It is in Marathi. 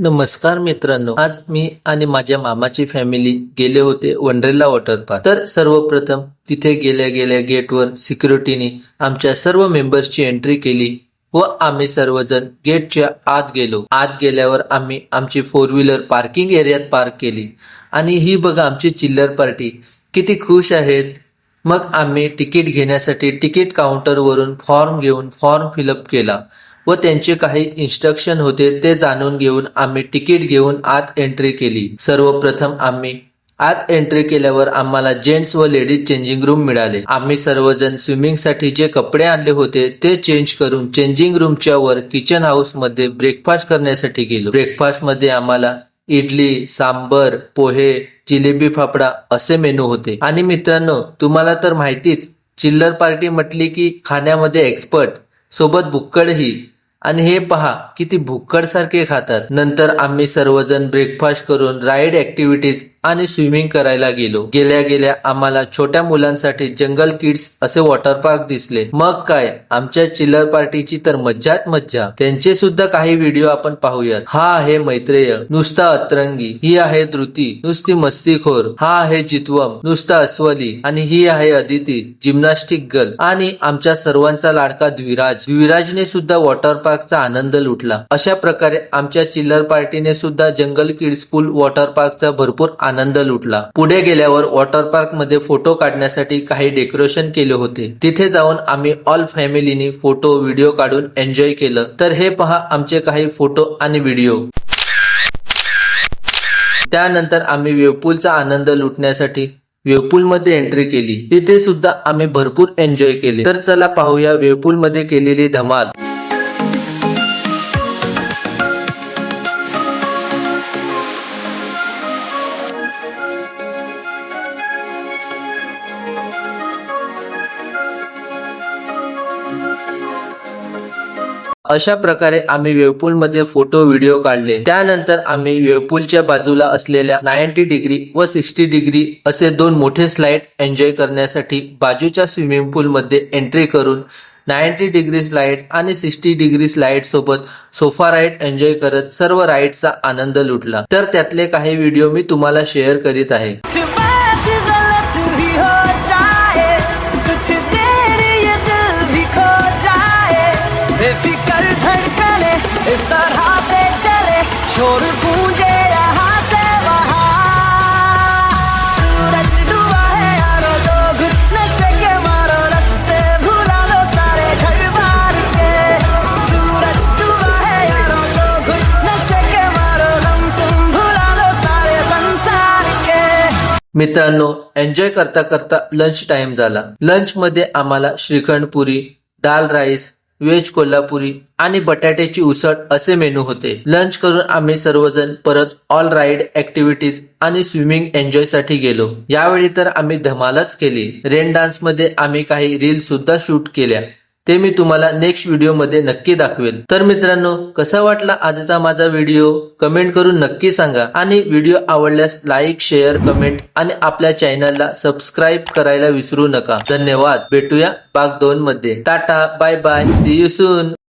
नमस्कार मित्रांनो आज मी आणि माझ्या मामाची फॅमिली गेले होते वंडरेला वॉटर पार्क तर सर्वप्रथम तिथे गेल्या गेल्या गेटवर सिक्युरिटीने आमच्या सर्व मेंबर्सची एंट्री केली व आम्ही सर्वजण गेटच्या आत गेलो. आत गेल्यावर आम्ही आमची फोर व्हीलर पार्किंग एरियात पार्क केली. आणि ही बघा आमची चिल्लर पार्टी किती खुश आहेत. मग आम्ही तिकीट घेण्यासाठी तिकीट काउंटरवरून फॉर्म घेऊन फॉर्म फिलअप केला. व त्यांचे काही इन्स्ट्रक्शन होते ते जाणून घेऊन आम्ही तिकीट घेऊन आत एंट्री केली. सर्वप्रथम आम्ही आत एंट्री केल्यावर आम्हाला जेंट्स व लेडीज चेंजिंग रूम मिळाले. आम्ही सर्वजण स्विमिंगसाठी जे कपडे आणले होते ते चेंज करून चेंजिंग रूमच्या वर किचन हाऊसमध्ये ब्रेकफास्ट करण्यासाठी गेलो. ब्रेकफास्टमध्ये आम्हाला इडली सांबर पोहे जिलेबी फाफडा असे मेनू होते. आणि मित्रांनो तुम्हाला तर माहितीच चिल्लर पार्टी म्हटली की खाण्यामध्ये एक्सपर्ट सोबत भुक्कडही आणि हे पहा किती भुक्कड सारखे खातात. नंतर आम्ही सर्वजण ब्रेकफास्ट करून राईड ऍक्टिव्हिटीज आणि स्विमिंग करायला गेलो. गेल्या गेल्या आम्हाला छोट्या मुलांसाठी जंगल किड्स असे वॉटर पार्क दिसले. मग काय आमच्या चिल्लर पार्टीची तर मज्जाच मज्जा. त्यांचे सुद्धा काही व्हिडिओ आपण पाहूयात. हा आहे मैत्रेय नुसता अतरंगी. ही आहे द्रुती नुसती मस्तीखोर. हा आहे जितवम नुसता अस्वली. आणि ही आहे अदिती जिम्नास्टिक गर्ल आणि आमच्या सर्वांचा लाडका द्विराज. द्विराजने सुद्धा वॉटर पार्कचा आनंद लुटला. अशा प्रकारे आमच्या चिल्लर पार्टीने सुद्धा जंगल किड्स पूल वॉटर पार्कचा भरपूर आनंद लुटला. पुढे गेल्यावर वॉटर पार्कमध्ये फोटो काढण्यासाठी काही डेकोरेशन केले होते. तिथे जाऊन आम्ही ऑल फॅमिलीनी फोटो व्हिडिओ काढून एन्जॉय केलं. तर हे पहा आमचे काही फोटो आणि व्हिडिओ. त्यानंतर आम्ही वेवपूलचा आनंद लुटण्यासाठी वेवपूल मध्ये एंट्री केली. तिथे सुद्धा आम्ही भरपूर एन्जॉय केले. तर चला पाहूया वेवपूल मध्ये केलेली धमाल. अशा प्रकारे आम्ही वेवपूल मध्ये फोटो व्हिडिओ काढले. त्यानंतर आम्ही वेवपूलच्या बाजूला असलेल्या नाईन्टी डिग्री व सिक्स्टी डिग्री असे दोन मोठे स्लाइड एन्जॉय करण्यासाठी बाजूच्या स्विमिंग पूल मध्ये एंट्री करून नाईन्टी डिग्री स्लाइड आणि सिक्स्टी डिग्री स्लाइड सोबत सोफा राईड एन्जॉय करत सर्व राईडचा आनंद लुटला. तर त्यातले काही व्हिडिओ मी तुम्हाला शेअर करीत आहे. मित्रांनो एन्जॉय करता करता लंच टाइम झाला. लंच मध्ये आम्हाला श्रीखंड पुरी दाल राईस व्हेज कोल्हापुरी आणि बटाट्याची उसळ असे मेनू होते. लंच करून आम्ही सर्वजण परत ऑल राईड ऍक्टिव्हिटीज आणि स्विमिंग एन्जॉयसाठी गेलो. यावेळी तर आम्ही धमालच केली. रेन डान्समध्ये आम्ही काही रील सुद्धा शूट केल्या. ते मी तुम्हाला नेक्स्ट व्हिडिओमध्ये नक्की दाखवेल. तर मित्रांनो कसा वाटला आजचा माझा व्हिडिओ कमेंट करून नक्की सांगा. आणि व्हिडिओ आवडल्यास लाईक शेअर कमेंट आणि आपल्या चॅनलला सबस्क्राईब करायला विसरू नका. धन्यवाद. भेटूया भाग दोन मध्ये. Tata bye bye see you soon